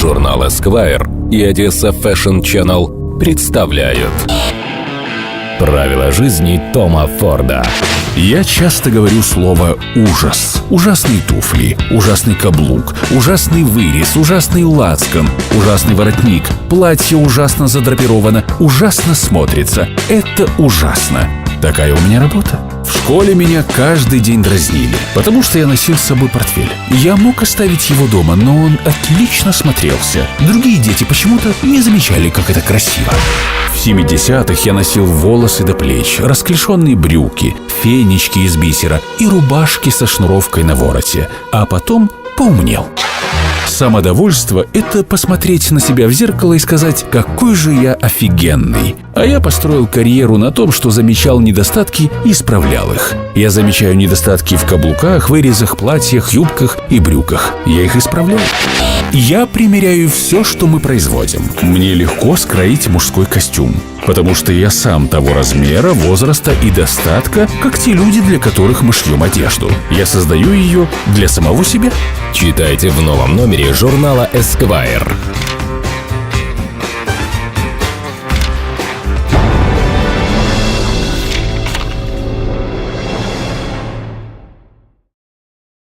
Журнал Esquire и Одесса Fashion Channel представляют Правила жизни Тома Форда Я часто говорю слово «ужас». Ужасные туфли, ужасный каблук, ужасный вырез, ужасный лацкан, ужасный воротник, платье ужасно задрапировано, ужасно смотрится. Это ужасно. Такая у меня работа. В школе меня каждый день дразнили, потому что я носил с собой портфель. Я мог оставить его дома, но он отлично смотрелся. Другие дети почему-то не замечали, как это красиво. В 70-х я носил волосы до плеч, расклешенные брюки, фенечки из бисера и рубашки со шнуровкой на вороте, а потом поумнел. Самодовольство – это посмотреть на себя в зеркало и сказать, какой же я офигенный. А я построил карьеру на том, что замечал недостатки и исправлял их. Я замечаю недостатки в каблуках, вырезах, платьях, юбках и брюках. Я их исправляю. Я примеряю все, что мы производим. Мне легко скроить мужской костюм, потому что я сам того размера, возраста и достатка, как те люди, для которых мы шьем одежду. Я создаю ее для самого себя. Читайте в новом номере журнала Esquire.